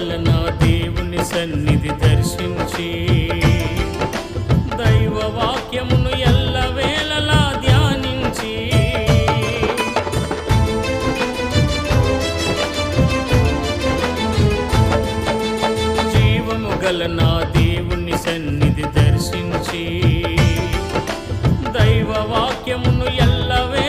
గల నా దేవుని సన్నిధి దర్శించి దైవ వాక్యమును ఎల్లవేళలా ధ్యానించి జీవము గల నా దేవుని సన్నిధి దర్శించి దైవ వాక్యమును ఎల్లవే